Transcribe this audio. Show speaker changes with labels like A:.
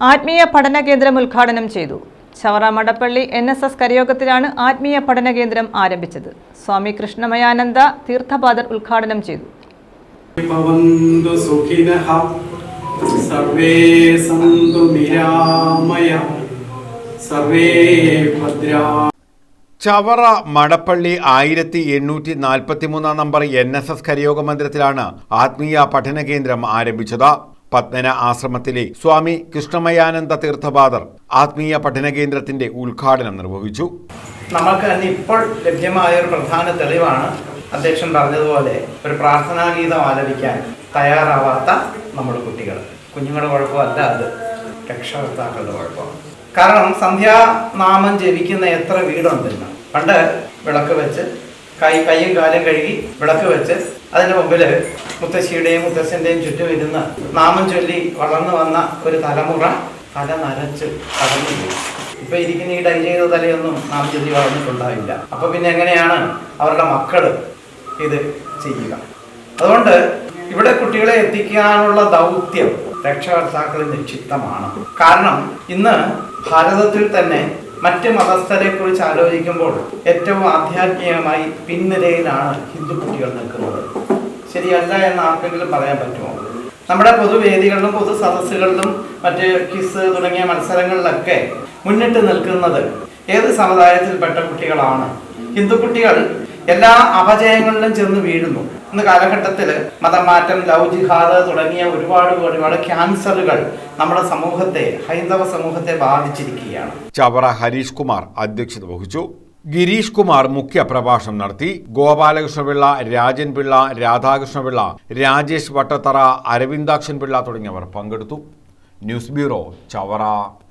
A: ആത്മീയ പഠന കേന്ദ്രം ഉദ്ഘാടനം ചെയ്തു. Chavara Madappally N S S കരയോഗത്തിലാണ് ആത്മീയ പഠന കേന്ദ്രം ആരംഭിച്ചത്. സ്വാമി കൃഷ്ണമയാനന്ദ തീർത്ഥപാദർ ഉദ്ഘാടനം ചെയ്തു.
B: ഭവന്തു സുഖിനഃ സർവേ സന്തു നിരാമയ സർവേ ഭദ്രാ
C: ചവറ മടപ്പള്ളി ആയിരത്തി എണ്ണൂറ്റി നാൽപ്പത്തി മൂന്നാം നമ്പർ എൻ എസ് എസ് കരയോഗ മന്ദിരത്തിലാണ് ആത്മീയ പഠന കേന്ദ്രം ആരംഭിച്ചത്. പത്മന ആശ്രമത്തിലെ സ്വാമി കൃഷ്ണമയാനന്ദ തീർത്ഥപാദർ ആത്മീയ പഠന കേന്ദ്രത്തിന്റെ ഉദ്ഘാടനം നിർവഹിച്ചു.
D: നമുക്ക് ഇപ്പോൾ ലഭ്യമായ ഒരു പ്രധാന തെളിവാണ് അധ്യക്ഷൻ പറഞ്ഞതുപോലെ ഒരു പ്രാർത്ഥനാ ഗീതം ആലപിക്കാൻ തയ്യാറാവാത്ത നമ്മുടെ കുട്ടികൾ. കുഞ്ഞുങ്ങളുടെ കുഴപ്പമല്ല അത്. രക്ഷകർത്താക്കളുടെ കുഴപ്പമാണ്. കാരണം സന്ധ്യാനാമം ജപിക്കുന്ന എത്ര വീടുണ്ടെന്ന്. പണ്ട് വിളക്ക് വെച്ച് കൈ കൈയും കാലും കഴുകി വിളക്ക് വെച്ച് അതിന്റെ മുമ്പിൽ മുത്തശ്ശിയുടെയും മുത്തശ്ശന്റെയും ചുറ്റും ഇരുന്ന് നാമം ചൊല്ലി വളർന്നു വന്ന ഒരു തലമുറ തല നരച്ച് കടന്നു ഇപ്പൊ ഇരിക്കുന്ന ഈ ഡൈ ചെയ്ത തലയൊന്നും നാം ചൊല്ലി വളർന്നിട്ടുണ്ടാവില്ല. അപ്പൊ പിന്നെ എങ്ങനെയാണ് അവരുടെ മക്കൾ ഇത് ചെയ്യുക? അതുകൊണ്ട് ഇവിടെ കുട്ടികളെ എത്തിക്കാനുള്ള ദൗത്യം രക്ഷകർത്താക്കളിൽ നിക്ഷിപ്തമാണ്. കാരണം ഇന്ന് ഭാരതത്തിൽ തന്നെ മറ്റ് മതസ്ഥരെ കുറിച്ച് ആലോചിക്കുമ്പോൾ ഏറ്റവും ആധ്യാത്മികമായി പിൻനിരയിലാണ് ഹിന്ദു കുട്ടികൾ നിൽക്കുന്നത്. ശരിയല്ല എന്ന് ആർക്കെങ്കിലും പറയാൻ പറ്റുമോ? നമ്മുടെ പൊതുവേദികളിലും പൊതു സദസ്സുകളിലും മറ്റ് കിസ് തുടങ്ങിയ മത്സരങ്ങളിലൊക്കെ മുന്നിട്ട് നിൽക്കുന്നത് ഏത് സമുദായത്തിൽപ്പെട്ട കുട്ടികളാണ്? ഹിന്ദു കുട്ടികൾ എല്ലാ അപജയങ്ങളിലും ചെന്ന് വീഴുന്നു. ഇന്ന് കാലഘട്ടത്തിൽ മതമാറ്റം ലവ് ജിഹാദ് തുടങ്ങിയ ഒരുപാട് ഒരുപാട് ക്യാൻസറുകൾ നമ്മുടെ സമൂഹത്തെ ഹൈന്ദവ സമൂഹത്തെ ബാധിച്ചിരിക്കുകയാണ്.
C: ചവറ ഹരീഷ് കുമാർ അധ്യക്ഷത വഹിച്ചു. ഗിരീഷ് കുമാർ മുഖ്യ പ്രഭാഷണം നടത്തി. ഗോപാലകൃഷ്ണപിള്ള രാജൻ പിള്ള രാധാകൃഷ്ണപിള്ള രാജേഷ് വട്ടത്തറ അരവിന്ദാക്ഷൻ പിള്ള തുടങ്ങിയവർ പങ്കെടുത്തു. News bureau Chavara.